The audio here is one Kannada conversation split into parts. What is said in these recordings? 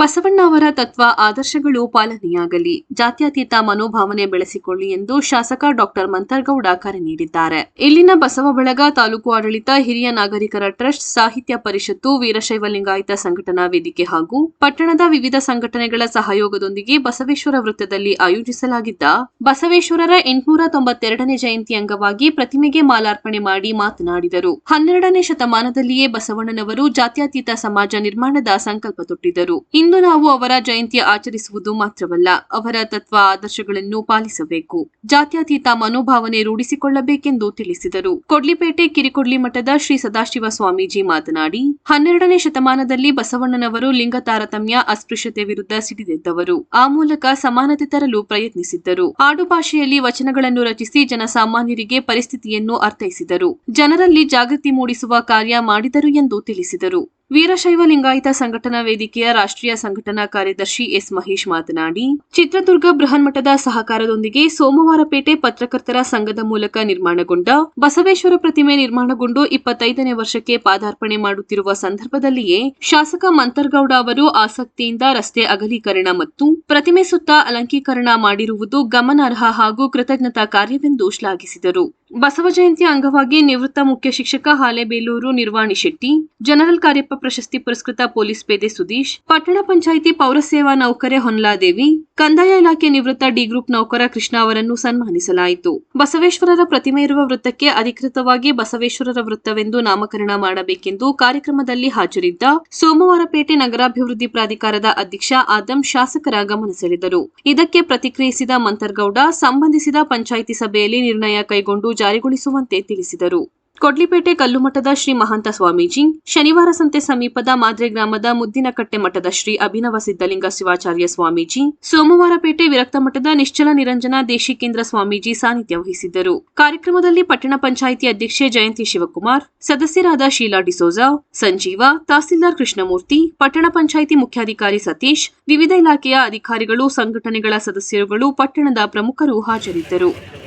ಬಸವಣ್ಣ ಅವರ ತತ್ವ ಆದರ್ಶಗಳು ಪಾಲನೆಯಾಗಲಿ, ಜಾತ್ಯತೀತ ಮನೋಭಾವನೆ ಬೆಳೆಸಿಕೊಳ್ಳಿ ಎಂದು ಶಾಸಕ ಡಾಕ್ಟರ್ ಮಂತರ್ಗೌಡ ಕರೆ ನೀಡಿದ್ದಾರೆ. ಇಲ್ಲಿನ ಬಸವ ಬಳಗ ತಾಲೂಕು ಆಡಳಿತ, ಹಿರಿಯ ನಾಗರಿಕರ ಟ್ರಸ್ಟ್, ಸಾಹಿತ್ಯ ಪರಿಷತ್ತು, ವೀರಶೈವ ಲಿಂಗಾಯತ ಸಂಘಟನಾ ವೇದಿಕೆ ಹಾಗೂ ಪಟ್ಟಣದ ವಿವಿಧ ಸಂಘಟನೆಗಳ ಸಹಯೋಗದೊಂದಿಗೆ ಬಸವೇಶ್ವರ ವೃತ್ತದಲ್ಲಿ ಆಯೋಜಿಸಲಾಗಿದ್ದ ಬಸವೇಶ್ವರರ ಎಂಟುನೂರ ತೊಂಬತ್ತೆರಡನೇ ಜಯಂತಿ ಅಂಗವಾಗಿ ಪ್ರತಿಮೆಗೆ ಮಾಲಾರ್ಪಣೆ ಮಾಡಿ ಮಾತನಾಡಿದರು. ಹನ್ನೆರಡನೇ ಶತಮಾನದಲ್ಲಿಯೇ ಬಸವಣ್ಣನವರು ಜಾತ್ಯತೀತ ಸಮಾಜ ನಿರ್ಮಾಣದ ಸಂಕಲ್ಪ ತೊಟ್ಟಿದ್ದರು. ಇಂದು ನಾವು ಅವರ ಜಯಂತಿ ಆಚರಿಸುವುದು ಮಾತ್ರವಲ್ಲ, ಅವರ ತತ್ವ ಆದರ್ಶಗಳನ್ನು ಪಾಲಿಸಬೇಕು. ಜಾತ್ಯತೀತ ಮನೋಭಾವನೆ ರೂಢಿಸಿಕೊಳ್ಳಬೇಕೆಂದು ತಿಳಿಸಿದರು. ಕೊಡ್ಲಿಪೇಟೆ ಕಿರಿಕೊಡ್ಲಿ ಮಠದ ಶ್ರೀ ಸದಾಶಿವ ಸ್ವಾಮೀಜಿ ಮಾತನಾಡಿ, ಹನ್ನೆರಡನೇ ಶತಮಾನದಲ್ಲಿ ಬಸವಣ್ಣನವರು ಲಿಂಗ ತಾರತಮ್ಯ ಅಸ್ಪೃಶ್ಯತೆ ವಿರುದ್ಧ ಸಿಡಿದೆದ್ದವರು. ಆ ಮೂಲಕ ಸಮಾನತೆ ತರಲು ಪ್ರಯತ್ನಿಸಿದ್ದರು. ಆಡುಭಾಷೆಯಲ್ಲಿ ವಚನಗಳನ್ನು ರಚಿಸಿ ಜನಸಾಮಾನ್ಯರಿಗೆ ಪರಿಸ್ಥಿತಿಯನ್ನು ಅರ್ಥೈಸಿದರು. ಜನರಲ್ಲಿ ಜಾಗೃತಿ ಮೂಡಿಸುವ ಕಾರ್ಯ ಮಾಡಿದರು ಎಂದು ತಿಳಿಸಿದರು. ವೀರಶೈವ ಲಿಂಗಾಯತ ಸಂಘಟನಾ ವೇದಿಕೆಯ ರಾಷ್ಟ್ರೀಯ ಸಂಘಟನಾ ಕಾರ್ಯದರ್ಶಿ ಎಸ್ ಮಹೇಶ್ ಮಾತನಾಡಿ, ಚಿತ್ರದುರ್ಗ ಬೃಹನ್ಮಠದ ಸಹಕಾರದೊಂದಿಗೆ ಸೋಮವಾರಪೇಟೆ ಪತ್ರಕರ್ತರ ಸಂಘದ ಮೂಲಕ ನಿರ್ಮಾಣಗೊಂಡ ಬಸವೇಶ್ವರ ಪ್ರತಿಮೆ ನಿರ್ಮಾಣಗೊಂಡು ಇಪ್ಪತ್ತೈದನೇ ವರ್ಷಕ್ಕೆ ಪಾದಾರ್ಪಣೆ ಮಾಡುತ್ತಿರುವ ಸಂದರ್ಭದಲ್ಲಿಯೇ ಶಾಸಕ ಮಂತರ್ಗೌಡ ಅವರು ಆಸಕ್ತಿಯಿಂದ ರಸ್ತೆ ಅಗಲೀಕರಣ ಮತ್ತು ಪ್ರತಿಮೆ ಸುತ್ತ ಅಲಂಕೀಕರಣ ಮಾಡಿರುವುದು ಗಮನಾರ್ಹ ಹಾಗೂ ಕೃತಜ್ಞತಾ ಕಾರ್ಯವೆಂದು ಶ್ಲಾಘಿಸಿದರು. ಬಸವ ಜಯಂತಿ ಅಂಗವಾಗಿ ನಿವೃತ್ತ ಮುಖ್ಯ ಶಿಕ್ಷಕ ಹಾಲೇಬೇಲೂರು ನಿರ್ವಾಣಿ ಶೆಟ್ಟಿ, ಜನರಲ್ ಕಾರ್ಯಪ್ಪ ಪ್ರಶಸ್ತಿ ಪುರಸ್ಕೃತ ಪೊಲೀಸ್ ಪೇದೆ ಸುದೀಶ್, ಪಟ್ಟಣ ಪಂಚಾಯಿತಿ ಪೌರಸೇವಾ ನೌಕರೆ ಹೊನ್ಲಾದೇವಿ, ಕಂದಾಯ ಇಲಾಖೆ ನಿವೃತ್ತ ಡಿ ಗ್ರೂಪ್ ನೌಕರ ಕೃಷ್ಣ ಅವರನ್ನು ಸನ್ಮಾನಿಸಲಾಯಿತು. ಬಸವೇಶ್ವರರ ಪ್ರತಿಮೆ ಇರುವ ವೃತ್ತಕ್ಕೆ ಅಧಿಕೃತವಾಗಿ ಬಸವೇಶ್ವರರ ವೃತ್ತವೆಂದು ನಾಮಕರಣ ಮಾಡಬೇಕೆಂದು ಕಾರ್ಯಕ್ರಮದಲ್ಲಿ ಹಾಜರಿದ್ದ ಸೋಮವಾರಪೇಟೆ ನಗರಾಭಿವೃದ್ಧಿ ಪ್ರಾಧಿಕಾರದ ಅಧ್ಯಕ್ಷ ಆದಂ ಶಾಸಕರ ಗಮನ ಸೆಳೆದರು. ಇದಕ್ಕೆ ಪ್ರತಿಕ್ರಿಯಿಸಿದ ಮಂತರ್ಗೌಡ, ಸಂಬಂಧಿಸಿದ ಪಂಚಾಯಿತಿ ಸಭೆಯಲ್ಲಿ ನಿರ್ಣಯ ಕೈಗೊಂಡು ಜಾರಿಗೊಳಿಸುವಂತೆ ತಿಳಿಸಿದರು. ಕೊಡ್ಲಿಪೇಟೆ ಕಲ್ಲುಮಠದ ಶ್ರೀ ಮಹಾಂತ ಸ್ವಾಮೀಜಿ, ಶನಿವಾರ ಸಂತೆ ಸಮೀಪದ ಮಾದ್ರೆ ಗ್ರಾಮದ ಮುದ್ದಿನಕಟ್ಟೆ ಮಠದ ಶ್ರೀ ಅಭಿನವ ಸಿದ್ದಲಿಂಗ ಶಿವಾಚಾರ್ಯ ಸ್ವಾಮೀಜಿ ಸೋಮವಾರಪೇಟೆ ವಿರಕ್ತ ಮಠದ ನಿಶ್ಚಲ ನಿರಂಜನ ದೇಶಿಕೇಂದ್ರ ಸ್ವಾಮೀಜಿ ಸಾನ್ನಿಧ್ಯ ವಹಿಸಿದ್ದರು. ಕಾರ್ಯಕ್ರಮದಲ್ಲಿ ಪಟ್ಟಣ ಪಂಚಾಯಿತಿ ಅಧ್ಯಕ್ಷೆ ಜಯಂತಿ ಶಿವಕುಮಾರ್, ಸದಸ್ಯರಾದ ಶೀಲಾ ಡಿಸೋಜಾ, ಸಂಜೀವ, ತಹಸೀಲ್ದಾರ್ ಕೃಷ್ಣಮೂರ್ತಿ, ಪಟ್ಟಣ ಪಂಚಾಯಿತಿ ಮುಖ್ಯಾಧಿಕಾರಿ ಸತೀಶ್, ವಿವಿಧ ಇಲಾಖೆಯ ಅಧಿಕಾರಿಗಳು, ಸಂಘಟನೆಗಳ ಸದಸ್ಯರುಗಳು, ಪಟ್ಟಣದ ಪ್ರಮುಖರು ಹಾಜರಿದ್ದರು.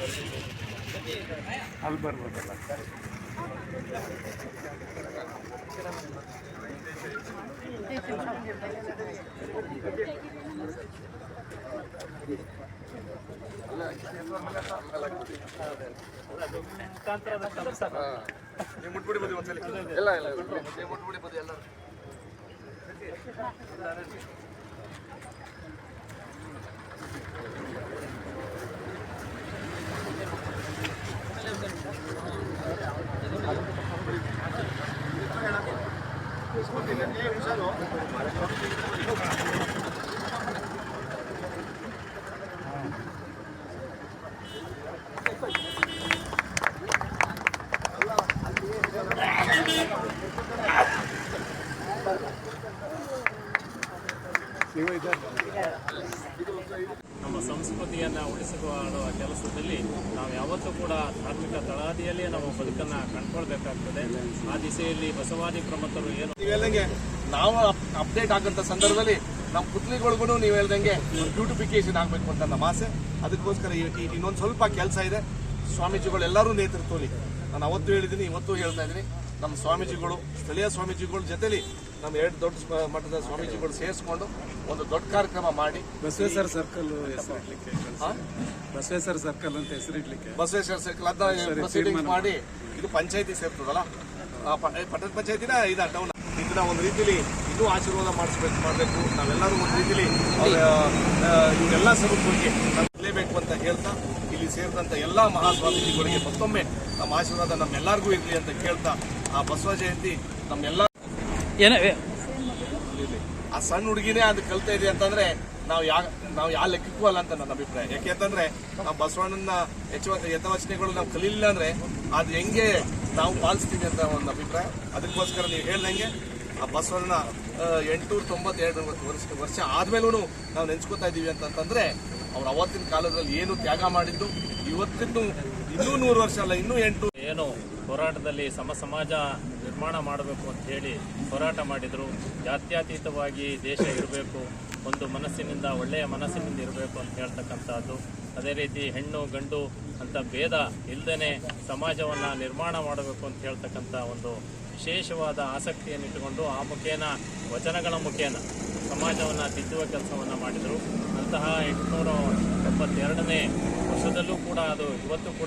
ಅಲ್ಲಿ ಬರ್ಬೋದಲ್ಲ? ನೀವು ಬದಿ ಒಂದ್ಸಲ ಇಲ್ಲ ನೀವು ಮುಟ್ಬಿಡ್ಬೋದು ಎಲ್ಲರೂ ನಮ್ಮ ಸಂಸ್ಕೃತಿಯನ್ನು ಉಳಿಸಿಕೊಳ್ಳುವ ಕೆಲಸದಲ್ಲಿ ನಾವು ಯಾವತ್ತೂ ಕೂಡ ಧಾರ್ಮಿಕ ತಳಾದಿಯಲ್ಲಿ ನಮ್ಮ ಬದುಕನ್ನು ಕಂಡುಕೊಳ್ಬೇಕಾಗ್ತದೆ. ಆ ದಿಸೆಯಲ್ಲಿ ಬಸವಾದಿ ಪ್ರಮುಖರು ಏನು ನೀವು ಹೇಳ್ದಂಗೆ ನಾವು ಅಪ್ಡೇಟ್ ಆಗಂತ ಸಂದರ್ಭದಲ್ಲಿ ನಮ್ಮ ಪುತ್ಲಿಗಳಿಗೂ ನೀವು ಹೇಳ್ದಂಗೆ ಬ್ಯೂಟಿಫಿಕೇಶನ್ ಆಗಬೇಕು ಅಂತ ನಮ್ಮ ಆಸೆ. ಅದಕ್ಕೋಸ್ಕರ ಈ- ಇನ್ನೊಂದು ಸ್ವಲ್ಪ ಕೆಲಸ ಇದೆ. ಸ್ವಾಮೀಜಿಗಳು ಎಲ್ಲರೂ ನೇತೃತ್ವದಲ್ಲಿ. ನಾನು ಅವತ್ತು ಹೇಳಿದ್ದೀನಿ ಇವತ್ತು ಹೇಳ್ತಾ ಇದ್ದೀನಿ. ನಮ್ಮ ಸ್ವಾಮೀಜಿಗಳು ಸ್ಥಳೀಯ ಸ್ವಾಮೀಜಿಗಳ ಜೊತೆಲಿ ನಮ್ಮ ಎರಡು ದೊಡ್ಡ ಮಠದ ಮಟ್ಟದ ಸ್ವಾಮೀಜಿಗಳು ಸೇರಿಸ್ಕೊಂಡು ಒಂದು ದೊಡ್ಡ ಕಾರ್ಯಕ್ರಮ ಮಾಡಿ ಬಸವೇಶ್ವರ ಸರ್ಕಲ್ ಹೆಸರಿಡ್ಲಿಕ್ಕೆ? ಬಸವೇಶ್ವರ ಸರ್ಕಲ್ ಅಂತ ಹೆಸರಿಡ್ಲಿಕ್ಕೆ. ಬಸವೇಶ್ವರ ಸರ್ಕಲ್ ಅದ ಮಾಡಿ ಇದು ಪಂಚಾಯತಿ ಸೇರ್ತದಲ್ಲ? ಪಟ್ಟಣ ಪಂಚಾಯತಿನ ಇದ ಟೌನ್ ಇದನ್ನ ಒಂದು ರೀತಿಲಿ ಇನ್ನೂ ಆಶೀರ್ವಾದ ಮಾಡಿಸ್ಬೇಕು ಮಾಡಬೇಕು. ನಾವೆಲ್ಲರೂ ಒಂದು ರೀತಿಲಿ ಇವರೆಲ್ಲ ಅಂತ ಹೇಳ್ತಾ ಇಲ್ಲಿ ಸೇರಿದಂಥ ಎಲ್ಲ ಮಹಾಸ್ವಾಮೀಜಿಗಳಿಗೆ ಮತ್ತೊಮ್ಮೆ ನಮ್ಮ ಆಶೀರ್ವಾದ ನಮ್ಮೆಲ್ಲರಿಗೂ ಇರಲಿ ಅಂತ ಕೇಳ್ತಾ ಆ ಬಸವ ಜಯಂತಿ ನಮ್ಮೆಲ್ಲ ಆ ಸಣ್ಣ ಹುಡುಗಿನೇ ಅದು ಕಲ್ತಾ ಇದೆ ಅಂತಂದ್ರೆ ನಾವು ಯಾ ನಾವು ಯಾವ ಲೆಕ್ಕಕ್ಕೂ ಅಲ್ಲ ಅಂತ ನನ್ನ ಅಭಿಪ್ರಾಯ. ಯಾಕೆ ಅಂತಂದ್ರೆ ನಾವು ಬಸವಣ್ಣನ ಹೆಚ್ಚು ಯಥವಚನೆಗಳು ನಾವು ಕಲೀಲಿಲ್ಲ ಅಂದ್ರೆ ಅದು ಹೆಂಗೆ ನಾವು ಪಾಲಿಸ್ತೀವಿ ಅಂತ ಒಂದು ಅಭಿಪ್ರಾಯ. ಅದಕ್ಕೋಸ್ಕರ ನೀವು ಹೇಳ್ದಂಗೆ ಆ ಬಸವಣ್ಣ ಎಂಟುನೂರ ತೊಂಬತ್ತೆರಡು ವರ್ಷ ವರ್ಷ ಆದ್ಮೇಲೂ ನಾವು ನೆನ್ಸ್ಕೊತಾ ಇದ್ದೀವಿ ಅಂತಂತಂದ್ರೆ ಅವ್ರು ಅವತ್ತಿನ ಕಾಲದಲ್ಲಿ ಏನು ತ್ಯಾಗ ಮಾಡಿದ್ದು, ಇವತ್ತಿನ್ನು ಇನ್ನೂ ನೂರು ವರ್ಷ ಅಲ್ಲ, ಇನ್ನೂ ಎಂಟು ಏನು ಹೋರಾಟದಲ್ಲಿ ಸಮ ಸಮಾಜ ನಿರ್ಮಾಣ ಮಾಡಬೇಕು ಅಂತ ಹೇಳಿ ಹೋರಾಟ ಮಾಡಿದರು. ಜಾತ್ಯತೀತವಾಗಿ ದೇಶ ಇರಬೇಕು, ಒಂದು ಮನಸ್ಸಿನಿಂದ, ಒಳ್ಳೆಯ ಮನಸ್ಸಿನಿಂದ ಇರಬೇಕು ಅಂತ ಹೇಳ್ತಕ್ಕಂಥದ್ದು. ಅದೇ ರೀತಿ ಹೆಣ್ಣು, ಗಂಡು ಅಂತ ಭೇದ ಇಲ್ಲದೇ ಸಮಾಜವನ್ನು ನಿರ್ಮಾಣ ಮಾಡಬೇಕು ಅಂತ ಹೇಳ್ತಕ್ಕಂಥ ಒಂದು ವಿಶೇಷವಾದ ಆಸಕ್ತಿಯನ್ನು ಇಟ್ಟುಕೊಂಡು ಆ ಮುಖೇನ, ವಚನಗಳ ಮುಖೇನ ಸಮಾಜವನ್ನು ತಿದ್ದುವ ಕೆಲಸವನ್ನು ಮಾಡಿದರು. ಅಂತಹ ಎಂಟುನೂರ ಎಪ್ಪತ್ತೆರಡನೇ ವರ್ಷದಲ್ಲೂ ಕೂಡ ಅದು ಇವತ್ತು ಕೂಡ